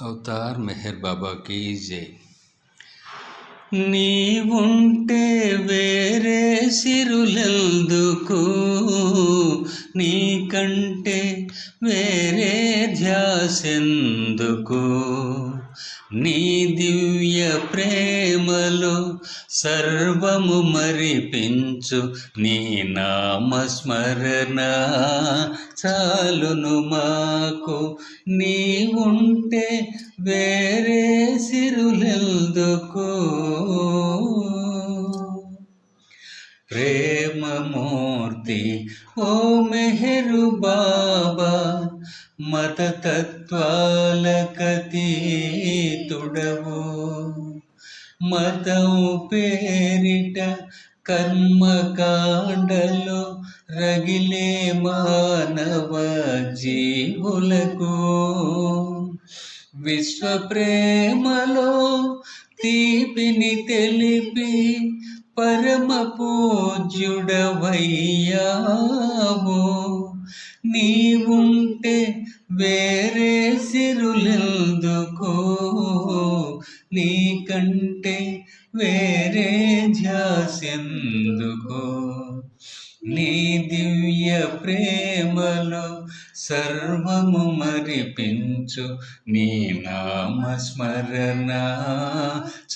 Avatar Meher బాబాకి జై. నీవుంటే వేరే సిరులెందుకు? నీకంటే వేరే ధ్యాసెందుకు? నీ దివ్య ప్రేమలో సర్వము మరిపించు. నీ నామస్మరణ చాలును మాకు. నీ ఉంటే వేరే సిరులెందుకు? ప్రేమమూర్తి ఓ మెహరు బాబా మతతత్వాలకతీతుడవు. మతం పేరిట కర్మకాండలో రగిలే మానవ జీవులకు. విశ్వ ప్రేమలో తీపిని తెలిపి పరమ పూజ్యుడవయ్యావు. నీవుంటే వేరే సిరులెందుకు? నీకంటే వేరే ఝాసెందుకు నీ దివ్య ప్రేమలో సర్వము మరిపించు. నీ నామస్మరణ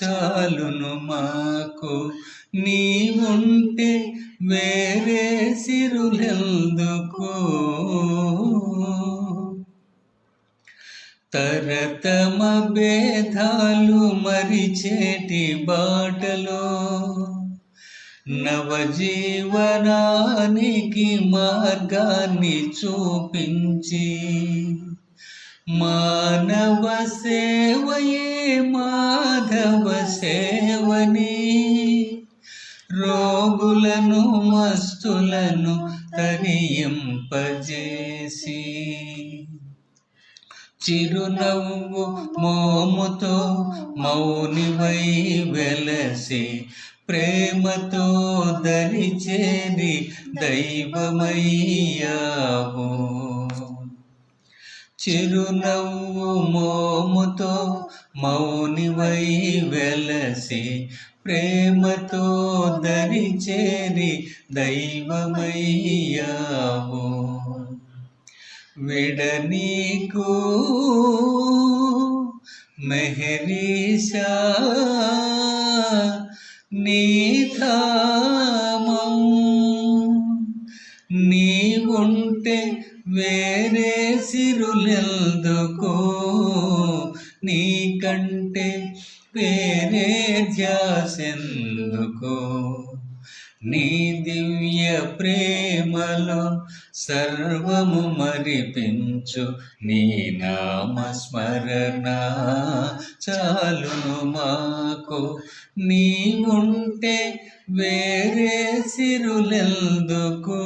చాలును మాకు. నీ ఉంటే వేరే సిరులెందుకో? తరతమ భేదాలు మరిచేటి బాటలో నవజీవనానికి మార్గాన్ని చూపించి మానవ సేవయే మాధవ సేవని రోగులను మస్తులను తరియింపజేసి చిరునవ్వు మోముతో మౌనివై వెలసి ప్రేమతో దరిచేరి దైవమయ్యావు. చిరునవ్వు మోముతో మౌనివై వెలసి ప్రేమతో దరిచేరి దైవమయ్యావు. విడనీకు మెహరీషా నీధామం నీవుంటే వేరే సిరులెందుకో? నీకంటే వేరే ధ్యాసెందుకో? నీ దివ్య ప్రేమలో సర్వము మరిపించు. నీ నామస్మరణ చాలును మాకు. నీ ఉంటే వేరే సిరులెందుకు?